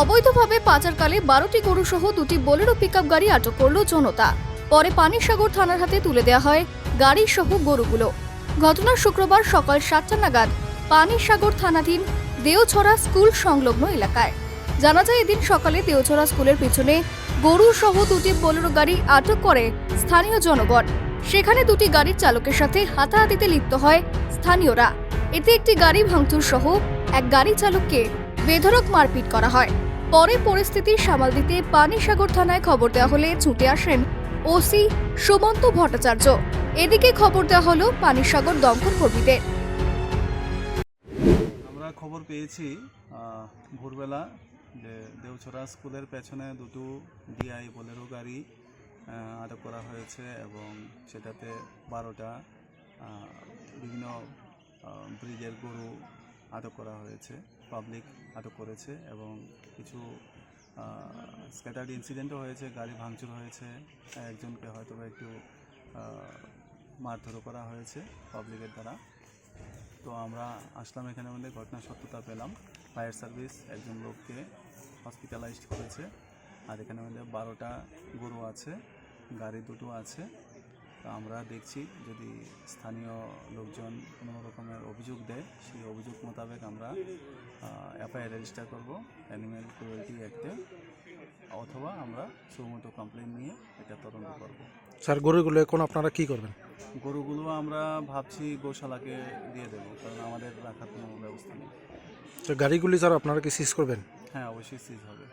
অবৈধভাবে পাচারকালে বারোটি গরু সহ দুটি বোলেরো পিকআপ গাড়ি আটক করল জনতা। পরে পানিসাগর থানার হাতে তুলে দেওয়া হয় গাড়ি সহ গরুগুলো। ঘটনা শুক্রবার সকাল সাতটা নাগাদ পানিসাগর থানাধীন দেওছড়া স্কুল সংলগ্ন এলাকায়। জানা যায়, এদিন সকালে দেওছড়া স্কুলের পিছনে গরু সহ দুটি বোলেরো গাড়ি আটক করে স্থানীয় জনগণ। সেখানে দুটি গাড়ির চালকের সাথে হাতাহাতিতে লিপ্ত হয় স্থানীয়রা। এতে একটি গাড়ি ভাঙচুর সহ এক গাড়ি চালককে বেধড়ক মারপিট করা হয়। পরে পরিস্থিতি সামাল দিতে পানিসাগর থানায় খবর দেওয়া হলে ছুটে আসেন ওসি সুমন্ত ভট্টাচার্য। এদিকে খবর দেওয়া হলো পানিসাগর দমকল কর্মীদের। আমরা খবর পেয়েছি ভোরবেলা যে দেওছড়া স্কুলের পেছনে দুটো ডিআই বোলেরো গাড়ি আটক করা হয়েছে এবং সেটাতে বারোটা বিভিন্ন আহ, ব্রিডের গরু আটক করা হয়েছে পাবলিক আটক করেছে এবং কিছু স্ক্যাটার্ড ইনসিডেন্টও হয়েছে, গাড়ি ভাঙচুর হয়েছে, একজনকে হয়তো বা একটু মারধরও করা হয়েছে পাবলিকের দ্বারা। তো আমরা আসলাম এখানে আমাদের ঘটনা সত্যতা পেলাম। ফায়ার সার্ভিস একজন লোককে হসপিটালাইজড করেছে। আর এখানে আমাদের বারোটা গরু আছে, গাড়ি দুটো আছে। তো আমরা দেখছি যদি স্থানীয় লোকজন কোনো রকমের অভিযোগ দেয় সেই অভিযোগ মোতাবেক আমরা এফআইআর রেজিস্টার করব অ্যানিম্যাল ক্রুয়েলটি অ্যাক্টে অথবা আমরা সুমতো কমপ্লেন নিয়ে এটা তদন্ত করব। স্যার গরুগুলো এখন আপনারা কি করবেন? গরুগুলো আমরা ভাবছি গোশালাকে দিয়ে দেবো কারণ আমাদের রাখার কোনো ব্যবস্থা নেই। তো গাড়িগুলি স্যার আপনারা কি সিজ করবেন? হ্যাঁ অবশ্যই সিজ হবে।